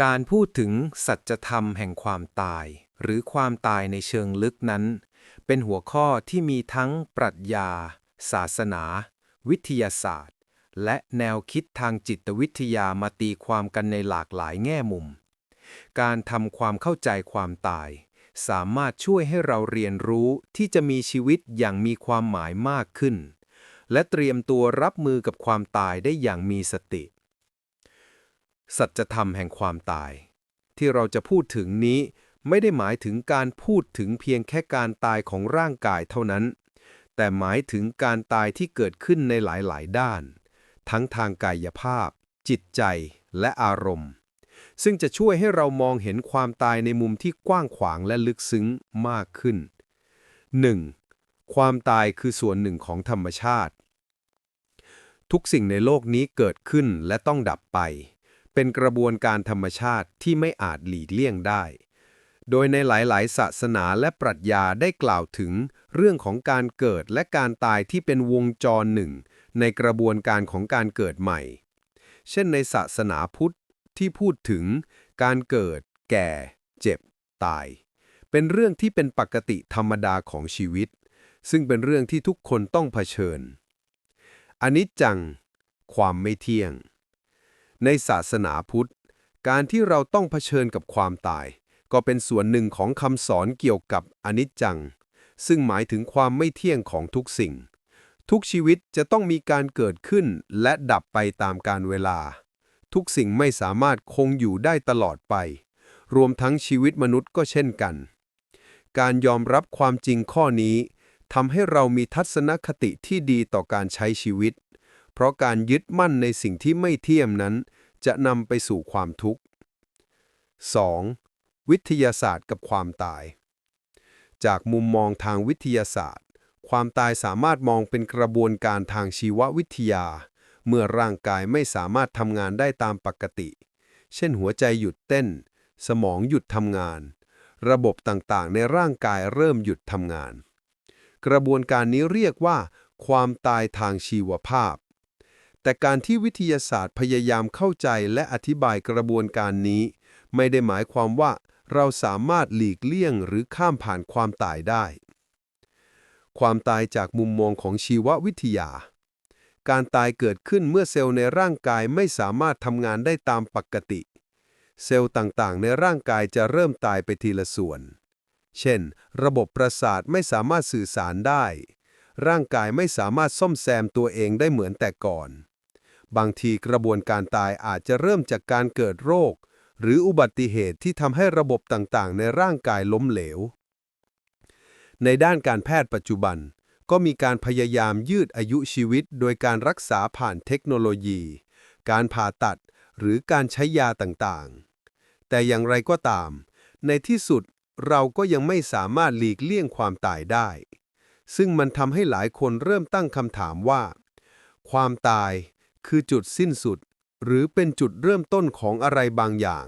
การพูดถึงสัจธรรมแห่งความตาย หรือความตายในเชิงลึกนั้น เป็นหัวข้อที่มีทั้งปรัชญา ศาสนา วิทยาศาสตร์ และแนวคิดทางจิตวิทยามาตีความกันในหลากหลายแง่มุม การทำความเข้าใจความตาย สามารถช่วยให้เราเรียนรู้ที่จะมีชีวิตอย่างมีความหมายมากขึ้น และเตรียมตัวรับมือกับความตายได้อย่างมีสติ สัจธรรมแห่งความตาย ที่เราจะพูดถึงนี้ไม่ได้หมายถึงการพูดถึงเพียงแค่การตายของร่างกายเท่านั้น แต่หมายถึงการตายที่เกิดขึ้นในหลายๆ ด้าน ทั้งทางกายภาพ จิตใจและอารมณ์ ซึ่งจะช่วยให้เรามองเห็นความตายในมุมที่กว้างขวางและลึกซึ้งมากขึ้น 1. ความตายคือส่วนหนึ่งของธรรมชาติ ทุกสิ่งในโลกนี้เกิดขึ้นและต้องดับไป เป็นกระบวนการธรรมชาติที่ไม่อาจหลีกเลี่ยงได้ โดยในหลายๆ ศาสนาและปรัชญาได้กล่าวถึงเรื่องของการเกิดและการตายที่เป็นวงจรหนึ่ง ในกระบวนการของการเกิดใหม่ เช่นในศาสนาพุทธที่พูดถึงการเกิด แก่ เจ็บ ตาย เป็นเรื่องที่เป็นปกติธรรมดาของชีวิต ซึ่งเป็นเรื่องที่ทุกคนต้องเผชิญอนิจจัง ความไม่เที่ยง ในศาสนาพุทธ การที่เราต้องเผชิญกับความตาย ก็เป็นส่วนหนึ่งของคำสอนเกี่ยวกับอนิจจัง ซึ่งหมายถึงความไม่เที่ยงของทุกสิ่ง ทุกชีวิตจะต้องมีการเกิดขึ้นและดับไปตามกาลเวลา ทุกสิ่งไม่สามารถคงอยู่ได้ตลอดไป รวมทั้งชีวิตมนุษย์ก็เช่นกัน การยอมรับความจริงข้อนี้ทำให้เรามีทัศนคติที่ดีต่อการใช้ชีวิต เพราะการยึดมั่นในสิ่งที่ไม่เที่ยมนั้น จะนำไปสู่ความทุกข์ 2. วิทยาศาสตร์กับความตาย จากมุมมองทางวิทยาศาสตร์ ความตายสามารถมองเป็นกระบวนการทางชีววิทยา เมื่อร่างกายไม่สามารถทำงานได้ตามปกติ เช่นหัวใจหยุดเต้น สมองหยุดทำงาน ระบบต่างๆ ในร่างกายเริ่มหยุดทำงาน กระบวนการนี้เรียกว่า ความตายทางชีวภาพ แต่การที่วิทยาศาสตร์พยายามเข้าใจและอธิบายกระบวนการนี้ ไม่ได้หมายความว่าเราสามารถหลีกเลี่ยงหรือข้ามผ่านความตายได้ ความตายจากมุมมองของชีววิทยา การตายเกิดขึ้นเมื่อเซลล์ในร่างกายไม่สามารถทำงานได้ตามปกติ เซลล์ต่างๆ ในร่างกายจะเริ่มตายไปทีละส่วน เช่น ระบบประสาทไม่สามารถสื่อสารได้ ร่างกายไม่สามารถซ่อมแซมตัวเองได้เหมือนแต่ก่อน บางทีกระบวนการตายอาจจะเริ่มจากการเกิดโรค หรืออุบัติเหตุที่ทำให้ระบบต่างๆ ในร่างกายล้มเหลว ในด้านการแพทย์ปัจจุบัน ก็มีการพยายามยืดอายุชีวิต โดยการรักษาผ่านเทคโนโลยี การผ่าตัด หรือการใช้ยาต่างๆ แต่อย่างไรก็ตาม ในที่สุดเราก็ยังไม่สามารถหลีกเลี่ยงความตายได้ ซึ่งมันทำให้หลายคนเริ่มตั้งคำถามว่า ความตาย คือจุดสิ้นสุด หรือเป็นจุดเริ่มต้นของอะไรบางอย่าง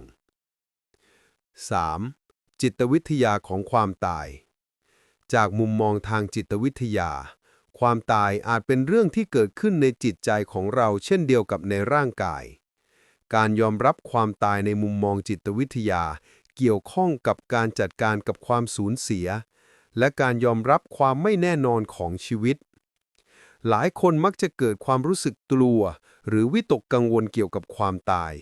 3. จิตวิทยาของความตาย จากมุมมองทางจิตวิทยา ความตายอาจเป็นเรื่องที่เกิดขึ้นในจิตใจของเราเช่นเดียวกับในร่างกาย การยอมรับความตายในมุมมองจิตวิทยา เกี่ยวข้องกับการจัดการกับความสูญเสีย และการยอมรับความไม่แน่นอนของชีวิต หลายคนมักจะเกิดความรู้สึกกลัว หรือวิตกกังวลเกี่ยวกับความตาย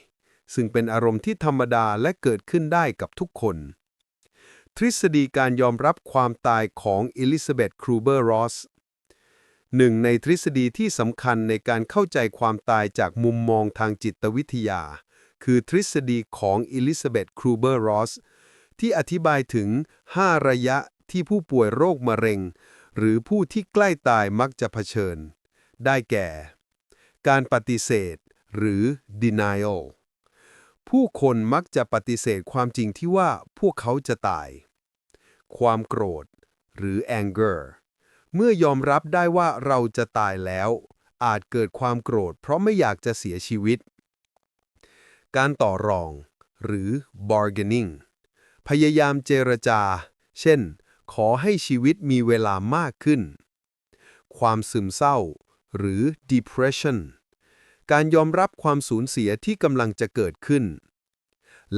ซึ่งเป็นอารมณ์ที่ธรรมดาและเกิดขึ้นได้กับทุกคน ทฤษฎีการยอมรับความตายของอลิซาเบธครูเบอร์รอสหนึ่งในทฤษฎีที่สำคัญในการเข้าใจความตายจากมุมมองทางจิตวิทยา คือทฤษฎีของอลิซาเบธครูเบอร์รอสที่อธิบายถึง 5 ระยะที่ผู้ป่วยโรคมะเร็ง หรือผู้ที่ใกล้ตายมักจะเผชิญ ได้แก่ การปฏิเสธ หรือ denial ผู้คนมักจะปฏิเสธความจริงที่ว่าพวกเขาจะตาย ความโกรธ หรือ anger เมื่อยอมรับได้ว่าเราจะตายแล้ว อาจเกิดความโกรธ เพราะไม่อยากจะเสียชีวิต การต่อรอง หรือ bargaining พยายามเจรจา เช่น ขอให้ชีวิตมีเวลามากขึ้น ความซึมเศร้า หรือ depression การยอมรับความสูญเสียที่กำลังจะเกิดขึ้น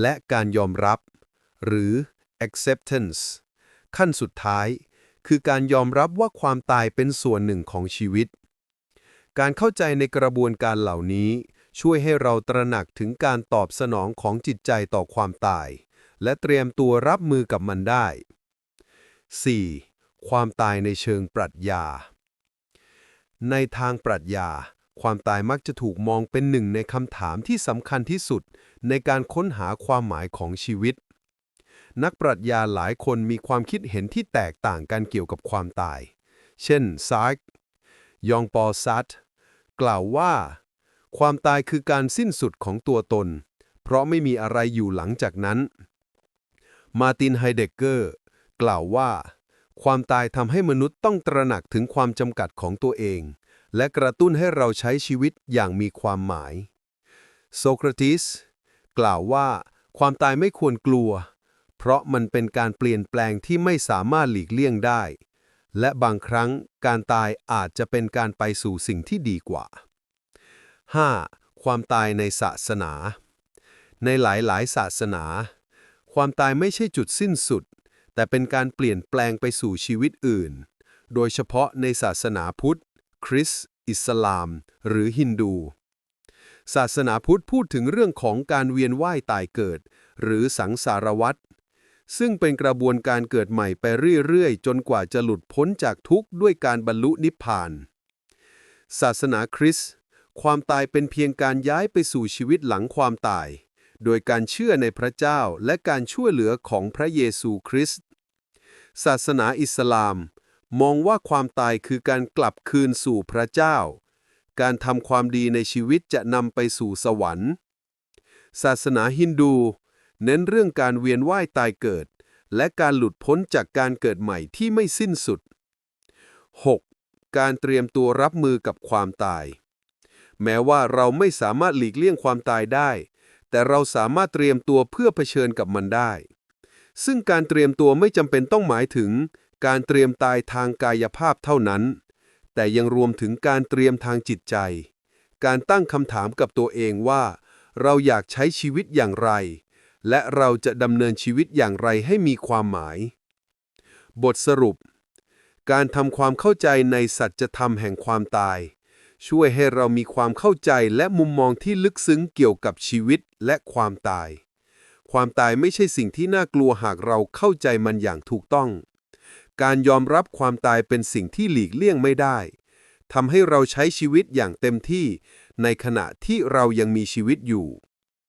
และการยอมรับ หรือ acceptance ขั้นสุดท้าย คือการยอมรับว่าความตายเป็นส่วนหนึ่งของชีวิต การเข้าใจในกระบวนการเหล่านี้ ช่วยให้เราตระหนักถึงการตอบสนองของจิตใจต่อความตาย และเตรียมตัวรับมือกับมันได้ 4. ความตายในเชิงปรัชญา ในทางปรัชญา ความตายมักจะถูกมองเป็นหนึ่งในคำถามที่สำคัญที่สุด ในการค้นหาความหมายของชีวิต นักปรัชญาหลายคนมีความคิดเห็นที่แตกต่างกันเกี่ยวกับความตาย เช่นซาร์กยองปอซัตกล่าวว่า ความตายคือการสิ้นสุดของตัวตน เพราะไม่มีอะไรอยู่หลังจากนั้น มาตินไฮเดกเกอร์ กล่าวว่า ความตายทำให้มนุษย์ต้องตระหนักถึงความจำกัดของตัวเอง และกระตุ้นให้เราใช้ชีวิตอย่างมีความหมาย โซเครติส กล่าวว่า ความตายไม่ควรกลัว เพราะมันเป็นการเปลี่ยนแปลงที่ไม่สามารถหลีกเลี่ยงได้ และบางครั้งการตายอาจจะเป็นการไปสู่สิ่งที่ดีกว่า 5. ความตายในศาสนา ในหลายๆ ศาสนา ความตายไม่ใช่จุดสิ้นสุด แต่เป็นการเปลี่ยนแปลงไปสู่ชีวิตอื่น โดยเฉพาะในศาสนาพุทธ คริสต์อิสลาม หรือฮินดู ศาสนาพุทธพูดถึงเรื่องของการเวียนว่ายตายเกิด หรือสังสารวัฏซึ่งเป็นกระบวนการเกิดใหม่ไปเรื่อยๆ จนกว่าจะหลุดพ้นจากทุกข์ด้วยการบรรลุนิพพาน ศาสนาคริสต์ความตายเป็นเพียงการย้ายไปสู่ชีวิตหลังความตาย โดยการเชื่อในพระเจ้าและการช่วยเหลือของพระเยซูคริสต์ ศาสนาอิสลาม มองว่าความตายคือการกลับคืนสู่พระเจ้า การทำความดีในชีวิตจะนำไปสู่สวรรค์ ศาสนาฮินดู เน้นเรื่องการเวียนว่ายตายเกิด และการหลุดพ้นจากการเกิดใหม่ที่ไม่สิ้นสุด 6. การเตรียมตัวรับมือกับความตาย แม้ว่าเราไม่สามารถหลีกเลี่ยงความตายได้ แต่เราสามารถเตรียมตัวเพื่อเผชิญกับมันได้ ซึ่งการเตรียมตัวไม่จำเป็นต้องหมายถึง การเตรียมตายทางกายภาพเท่านั้น แต่ยังรวมถึงการเตรียมทางจิตใจ การตั้งคำถามกับตัวเองว่า เราอยากใช้ชีวิตอย่างไร และเราจะดำเนินชีวิตอย่างไรให้มีความหมาย บทสรุป การทำความเข้าใจในสัจธรรมแห่งความตาย ช่วยให้เรามีความเข้าใจและมุมมองที่ลึกซึ้งเกี่ยวกับชีวิตและความตาย ความตายไม่ใช่สิ่งที่น่ากลัวหากเราเข้าใจมันอย่างถูกต้อง การยอมรับความตายเป็นสิ่งที่หลีกเลี่ยงไม่ได้ทำให้เราใช้ชีวิตอย่างเต็มที่ ในขณะที่เรายังมีชีวิตอยู่